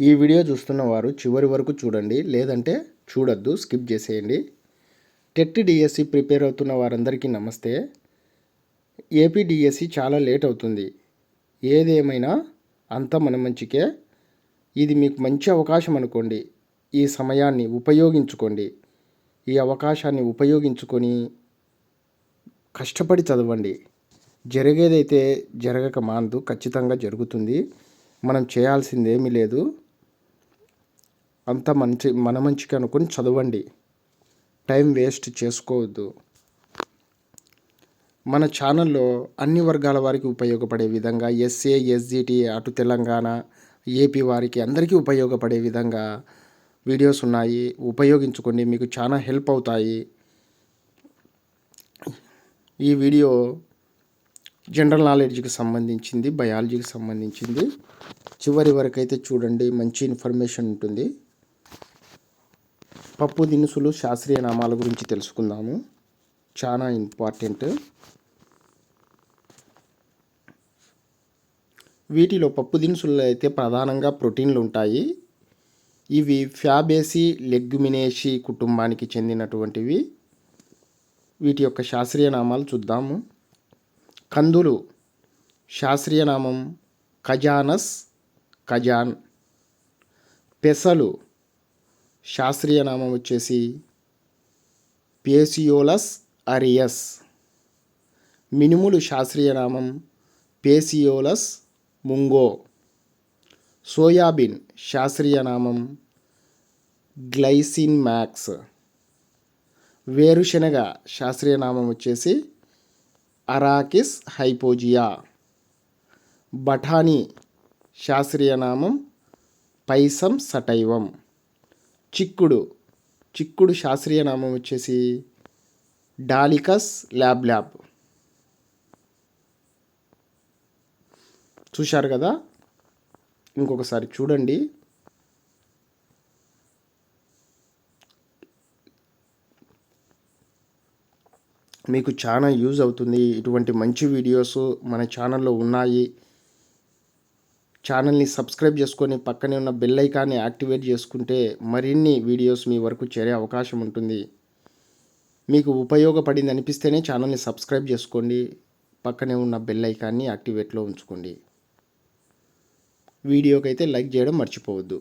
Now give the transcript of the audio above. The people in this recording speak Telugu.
ఈ వీడియో చూస్తున్న వారు చివరి వరకు చూడండి లేదంటే చూడొద్దు స్కిప్ చేసేయండి. టెట్ డిఎస్సి ప్రిపేర్ అవుతున్న వారందరికీ నమస్తే. ఏపీ డిఎస్సి చాలా లేట్ అవుతుంది. ఏదేమైనా అంతా మన మంచికే. ఇది మీకు మంచి అవకాశం అనుకోండి. ఈ సమయాన్ని ఉపయోగించుకోండి. ఈ అవకాశాన్ని ఉపయోగించుకొని కష్టపడి చదవండి. జరిగేదైతే జరగక మానదు ఖచ్చితంగా జరుగుతుంది. మనం చేయాల్సింది ఏమీ లేదు. అంత మంచి మన మంచికి అనుకుని చదవండి. టైం వేస్ట్ చేసుకోవద్దు. మన ఛానల్లో అన్ని వర్గాల వారికి ఉపయోగపడే విధంగా ఎస్ఏ ఎస్జిటి అటు తెలంగాణ ఏపీ వారికి అందరికీ ఉపయోగపడే విధంగా వీడియోస్ ఉన్నాయి. ఉపయోగించుకోండి. మీకు చాలా హెల్ప్ అవుతాయి. ఈ వీడియో జనరల్ నాలెడ్జ్కి సంబంధించింది బయాలజీకి సంబంధించింది. చివరి వరకు అయితే చూడండి. మంచి ఇన్ఫర్మేషన్ ఉంటుంది. పప్పు దినుసులు శాస్త్రీయ నామాల గురించి తెలుసుకుందాము. చాలా ఇంపార్టెంట్. వీటిలో పప్పు దినుసుల్లో అయితే ప్రధానంగా ప్రోటీన్లు ఉంటాయి. ఇవి ఫ్యాబేసి లెగ్యుమినేషి కుటుంబానికి చెందినటువంటివి. వీటి యొక్క శాస్త్రీయ నామాలు చూద్దాము. కందులు శాస్త్రీయ నామం ఖజానస్ ఖజాన్. పెసలు శాస్త్రీయ నామం వచ్చేసి పేసియోలస్ అరియస్. మినుములు శాస్త్రీయ నామం పేసియోలస్ ముంగో. సోయాబీన్ శాస్త్రీయ నామం గ్లైసిన్ మ్యాక్స్. వేరుశనగ శాస్త్రీయ నామం వచ్చేసి అరాకిస్ హైపోజియా. బఠానీ శాస్త్రీయ నామం పైసం సటైవం. చిక్కుడు. చిక్కుడు శాస్త్రీయ నామం వచ్చేసి డాలికస్ ల్యాబ్ ల్యాబ్. చూశారు కదా? ఇంకొకసారి చూడండి. మీకు చాలా యూజ్ అవుతుంది. ఇటువంటి మంచి వీడియోస్ మన ఛానల్లో ఉన్నాయి. ఛానల్ని సబ్స్క్రైబ్ చేసుకొని పక్కనే ఉన్న బెల్ ఐకాన్ని యాక్టివేట్ చేసుకుంటే మరిన్ని వీడియోస్ మీ వరకు చేరే అవకాశం ఉంటుంది. మీకు ఉపయోగపడింది అనిపిస్తేనే ఛానల్ని సబ్స్క్రైబ్ చేసుకోండి. పక్కనే ఉన్న బెల్ ఐకాన్ని యాక్టివేట్లో ఉంచుకోండి. వీడియోకైతే లైక్ చేయడం మర్చిపోవద్దు.